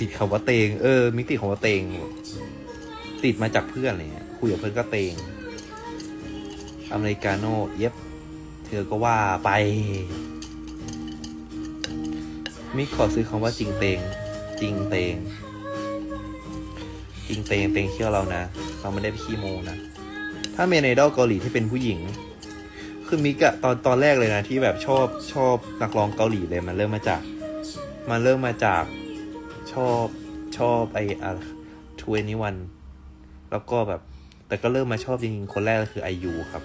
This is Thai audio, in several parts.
ติดคำว่าเตง เออ มิติของว่าเตง ติดมาจากเพื่อนอะไรเงี้ยคุยกับเพื่อนก็เตง อเมริกาโน่ เย็บ เธอก็ว่าไป มิกขอซื้อคำว่าจริงเตง จริงเตง จริงเตงเตงเชื่อเรานะ เราไม่ได้ไปขี้โมนะ ถ้าเมนไอดอลเกาหลีที่เป็นผู้หญิง คือมิกอะตอนตอนแรกเลยนะ ที่แบบชอบชอบนักร้องเกาหลีเลยมันเริ่มมาจาก มันเริ่มมาจาก ชอบชอบไออะทเวนิวันแล้วก็แบบ แต่ก็เริ่มมาชอบจริงๆ คนแรกก็คือไอยูครับ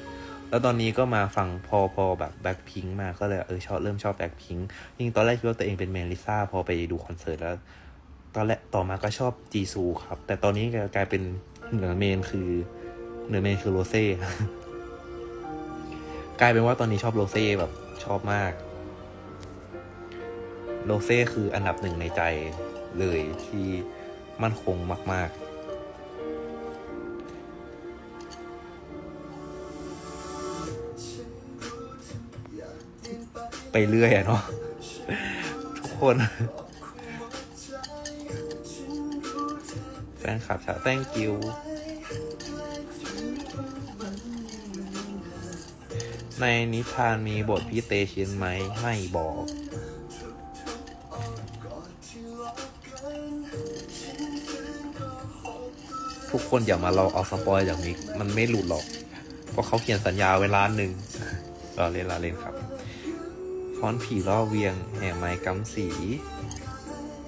แล้วตอนนี้ก็มาฟังพอพอแบบแบ็คพิงมาก็เลยเออชอบเริ่มชอบแบ็คพิงจริงตอนแรกคิดว่าตัวเองเป็นเมลิซ่าพอไปดูคอนเสิร์ตแล้ว ตอนแรกต่อมาก็ชอบจีซูครับ แต่ตอนนี้กลายเป็นเหนือเมนคือเหนือเมนคือโรเซ่กลายเป็นว่าตอนนี้ชอบโรเซ่แบบชอบมากโรเซ่คืออันดับหนึ่งในใจ เลยที่มั่นคงมาก ๆไปเรื่อยอะเนาะทุกคนแฟนคลับชาว thank you ในนิทานมีบทพี่เตชินไหมไม่บอก ทุกคนอย่ามาเราเอาสปอยอย่างนี้มันไม่หลุดหรอก เพราะเขาเขียนสัญญาไว้ล้านหนึ่งรอเล่นรอเล่นครับฟอนต์ผีล่อเวียง แห่ไม้กำสี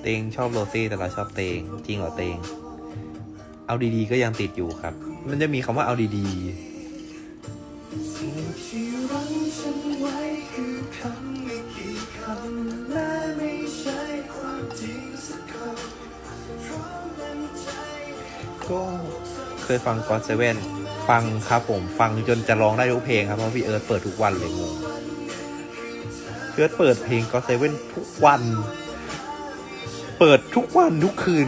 เตงชอบโรซี่แต่เราชอบเตง จริงเหรอเตง เอาดีๆก็ยังติดอยู่ครับ มันจะมีคำว่าเอาดีสิ่ ก็เคยฟังกอ d เซเว่นฟังครับผมฟังจนจะร้องได้ทุกเพลงครับเพราะพี่เอิร์ธเปิดทุกวันเลยงงพี่เอิร์ธเปิดเพลงกอ d เซเว่นทุกวัน เปิดทุกวันทุกคืน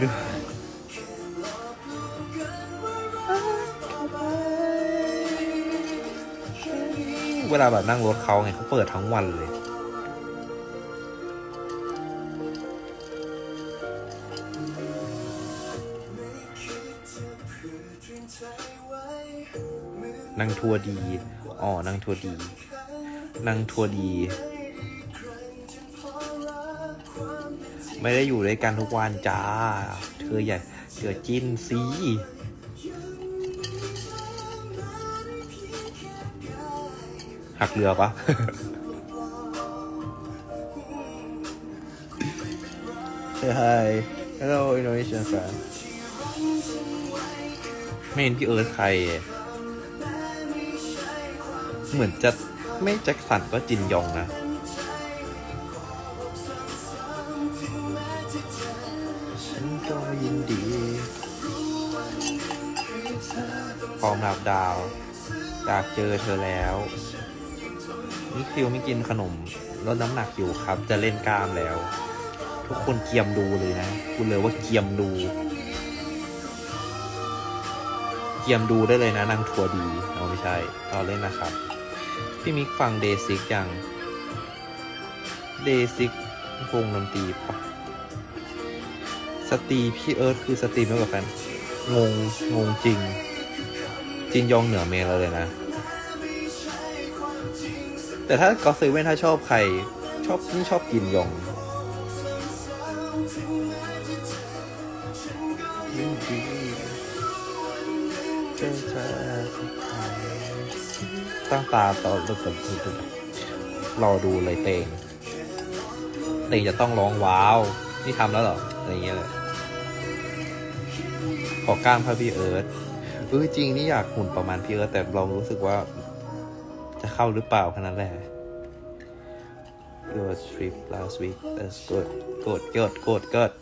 เวลาแบบนั่งรถเขาไงเขาเปิดทั้งวันเลย นางทัวร์ดี อ๋อนางทัวร์ดี นางทัวร์ดี ไม่ได้อยู่ด้วยกันทุกวันจ้า เธออย่าเกิดจิ้นสิหักเรือปะ Say hi Hello Indonesian fan ไม่เห็นพี่เอิร์ธใคร เหมือนจะไม่แจ็คสันก็จินยองนะฉันก็ยินดีพร้อมรับดาวอยากเจอเธอแล้วนี่คิวไม่กินขนมลดน้ำหนักอยู่ครับ จะเล่นกล้ามแล้ว ทุกคนเกียมดูเลยนะ คุณเลยว่าเกียมดู กียมดูได้เลยนะนางทัวร์ดีเอาไม่ใช่เอาเล่นนะครับ พี่มิกฟังเดซิกยังเดซิกวงดนตรีปะสตรีพี่เอิร์ธคือสตรีมแล้วกับแฟนงงงงจริงจินยองเหนือเมนเรเลยนะ แต่ถ้าก็เซเว่นถ้าชอบใคร ชอบนี่ชอบกินยอง เจอเธอตั้งตาต่อรถกับทุกรอดูเลยเตงเตงจะต้องร้องว้าว นี่ทำแล้วเหรอ อะไรเงี้ยเลยขอกล้ามพระพี่เอิร์ธเออจริงนี่อยากหุ่นประมาณพี่เอิร์ธแต่เรารู้สึกว่า จะเข้าหรือเปล่าแค่นั้นแหละ Your trip last week that's good good good good good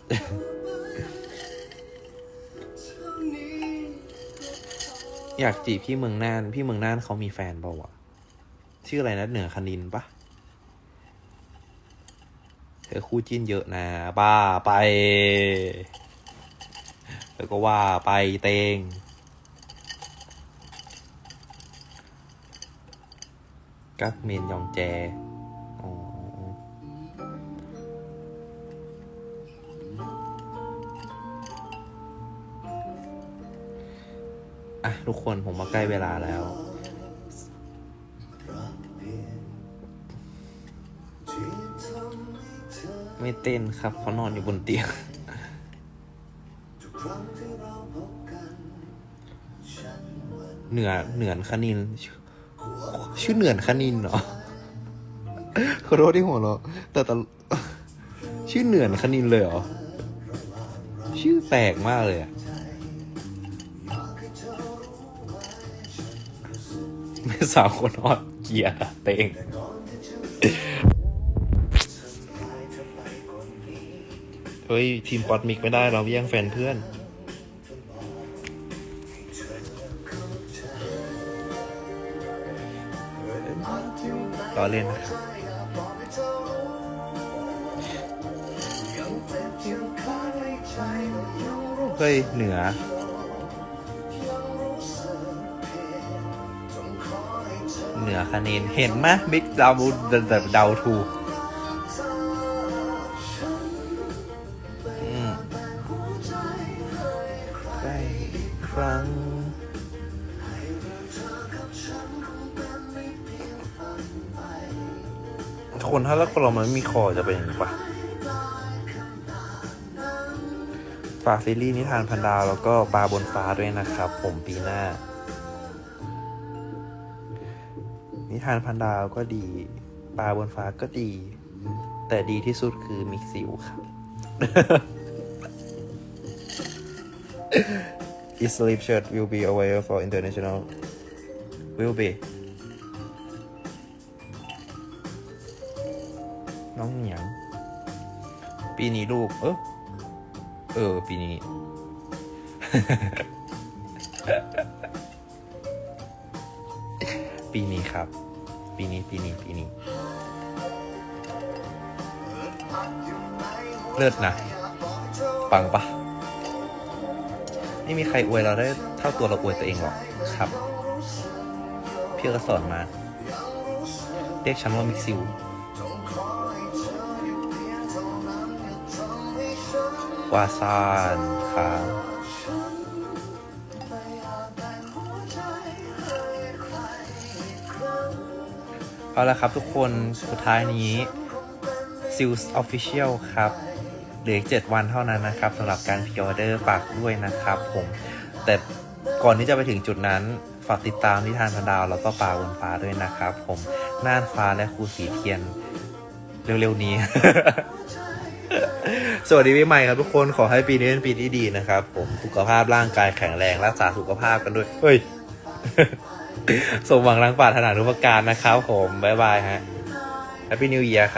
อยากจีบพี่เมืองน่าน พี่เมืองน่านเขามีแฟนเปล่าวะชื่ออะไรนะเหนือคณินปะเธอคู่จิ้นเยอะนะบ้าไปเธอก็ว่าไปเตง กักเมนยองแจ ทุกคนผมมาใกล้เวลาแล้วไม่เต้นครับเพราะนอนอยู่บนเตียง เหนือเหนือนคณิน ชื่อเหนือนคณินเหรอขอโทษที่หัวเราะแต่แตลชื่อเหนือนคณินเลยเหรอ ชื่อแปลกมากเลยอะ แม่สาวคนฮอตเกียร์เตงเฮ้ย ทีมป๊อตมิกไม่ได้เราแย่งแฟนเพื่อนรอเล่นนะครับเฮ้ย เหนือ เหนือคะแนนเห็นไหมบิ๊กเดาแบบเดาถูกครั้งคนถ้าแล้วคนเรามันไม่มีคอจะเป็นย่างนี้ปะฝากซีรีส์นิทานพันดาวแล้วก็ปลาบนฟ้าด้วยนะครับ ผมปีหน้า ทานพันดาวก็ดี ปลาบนฟ้าก็ดี แต่ดีที่สุดคือมิกซิวครับ Is sleep shirt will be available for international will be น้องเหนียง ปีนี้ลูก เออเออ ปีนี้ ปีนี้ครับ ปีนี้ปีนี้ปีนี้เลิศนะ ปังปะไม่มีใครอวยเราได้เท่าตัวเราอวยตัวเองหรอกครับเพี่อก็สอนมา เรียกฉันว่ามิกซิววาซานครับ เอาละครับทุกคนสุดท้ายนี้ซิลส์ออฟฟิเชียลครับเหลืออีกเจ็ดวันเท่านั้นนะครับสำหรับการพิออเดอร์ฝากด้วยนะครับผมแต่ก่อนที่จะไปถึงจุดนั้น ฝากติดตามนิทานพันดาว แล้วก็ปลาบนฟ้าด้วยนะครับผมน่านฟ้าและครูสีเทียนเร็วๆนี้ สวัสดีปีใหม่ครับทุกคนขอให้ปีนี้เป็นปีที่ดีนะครับ ผมสุขภาพร่างกายแข็งแรงรักษาสุขภาพกันด้วยเฮ้ย สมหวังรังปรารถนาทุกประการนะครับผม บ๊ายบายฮะ Happy New Year ครับ